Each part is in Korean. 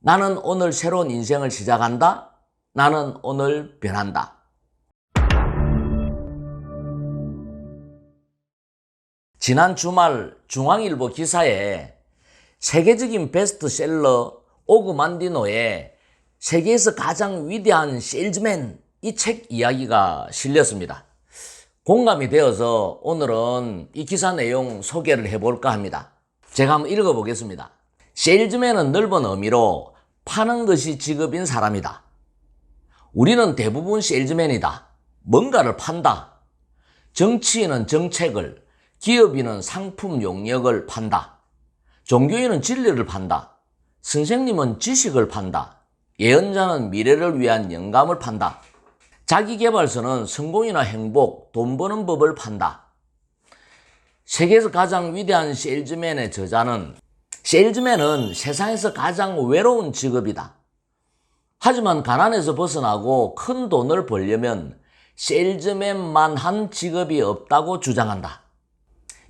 나는 오늘 새로운 인생을 시작한다. 나는 오늘 변한다. 지난 주말 중앙일보 기사에 세계적인 베스트셀러 오그만디노의 세계에서 가장 위대한 세일즈맨 이 책 이야기가 실렸습니다. 공감이 되어서 오늘은 이 기사 내용 소개를 해볼까 합니다. 제가 한번 읽어보겠습니다. 세일즈맨은 넓은 의미로 파는 것이 직업인 사람이다. 우리는 대부분 세일즈맨이다. 뭔가를 판다. 정치인은 정책을, 기업인은 상품 용역을 판다. 종교인은 진리를 판다. 선생님은 지식을 판다. 예언자는 미래를 위한 영감을 판다. 자기개발서는 성공이나 행복, 돈 버는 법을 판다. 세계에서 가장 위대한 세일즈맨의 저자는 세일즈맨은 세상에서 가장 외로운 직업이다. 하지만 가난에서 벗어나고 큰 돈을 벌려면 세일즈맨만 한 직업이 없다고 주장한다.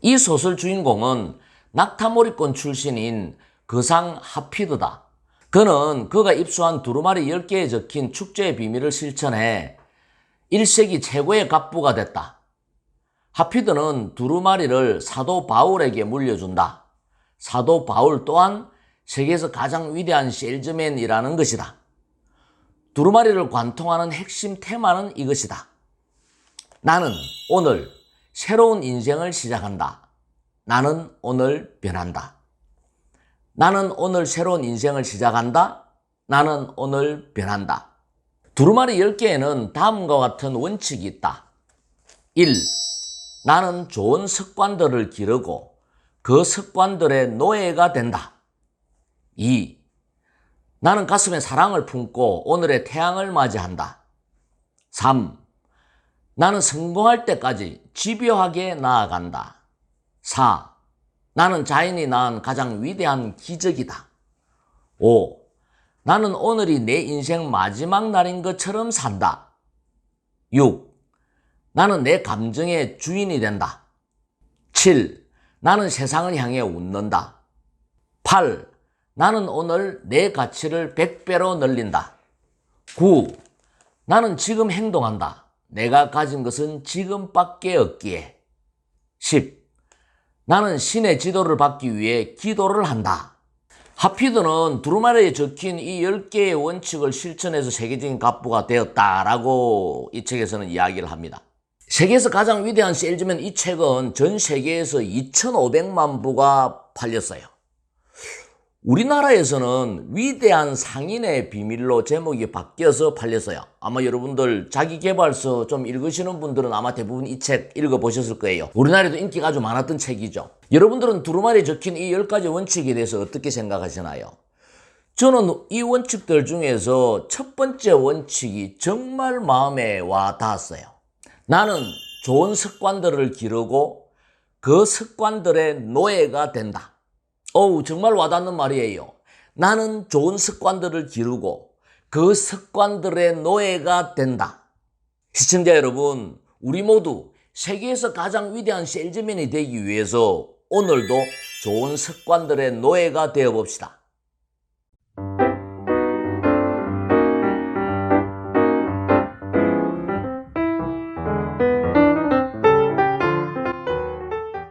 이 소설 주인공은 낙타몰이꾼 출신인 거상 하피드다. 그는 그가 입수한 두루마리 10개에 적힌 축제의 비밀을 실천해 1세기 최고의 갑부가 됐다. 하피드는 두루마리를 사도 바울에게 물려준다. 사도 바울 또한 세계에서 가장 위대한 세일즈맨이라는 것이다. 두루마리를 관통하는 핵심 테마는 이것이다. 나는 오늘 새로운 인생을 시작한다. 나는 오늘 변한다. 나는 오늘 새로운 인생을 시작한다. 나는 오늘 변한다. 두루마리 10개에는 다음과 같은 원칙이 있다. 1. 나는 좋은 습관들을 기르고 그 습관들의 노예가 된다. 2. 나는 가슴에 사랑을 품고 오늘의 태양을 맞이한다. 3. 나는 성공할 때까지 집요하게 나아간다. 4. 나는 자연이 낳은 가장 위대한 기적이다. 5. 나는 오늘이 내 인생 마지막 날인 것처럼 산다. 6. 나는 내 감정의 주인이 된다. 7. 나는 세상을 향해 웃는다. 8. 나는 오늘 내 가치를 100배로 늘린다. 9. 나는 지금 행동한다. 내가 가진 것은 지금밖에 없기에. 10. 나는 신의 지도를 받기 위해 기도를 한다. 하피드는 두루마리에 적힌 이 10개의 원칙을 실천해서 세계적인 갑부가 되었다라고 이 책에서는 이야기를 합니다. 세계에서 가장 위대한 세일즈맨 이 책은 전 세계에서 2,500만 부가 팔렸어요. 우리나라에서는 위대한 상인의 비밀로 제목이 바뀌어서 팔렸어요. 아마 여러분들 자기개발서 좀 읽으시는 분들은 아마 대부분 이 책 읽어보셨을 거예요. 우리나라에도 인기가 아주 많았던 책이죠. 여러분들은 두루마리에 적힌 이 10가지 원칙에 대해서 어떻게 생각하시나요? 저는 이 원칙들 중에서 첫 번째 원칙이 정말 마음에 와 닿았어요. 나는 좋은 습관들을 기르고 그 습관들의 노예가 된다. 어우, 정말 와닿는 말이에요. 나는 좋은 습관들을 기르고 그 습관들의 노예가 된다. 시청자 여러분, 우리 모두 세계에서 가장 위대한 셀즈맨이 되기 위해서 오늘도 좋은 습관들의 노예가 되어 봅시다.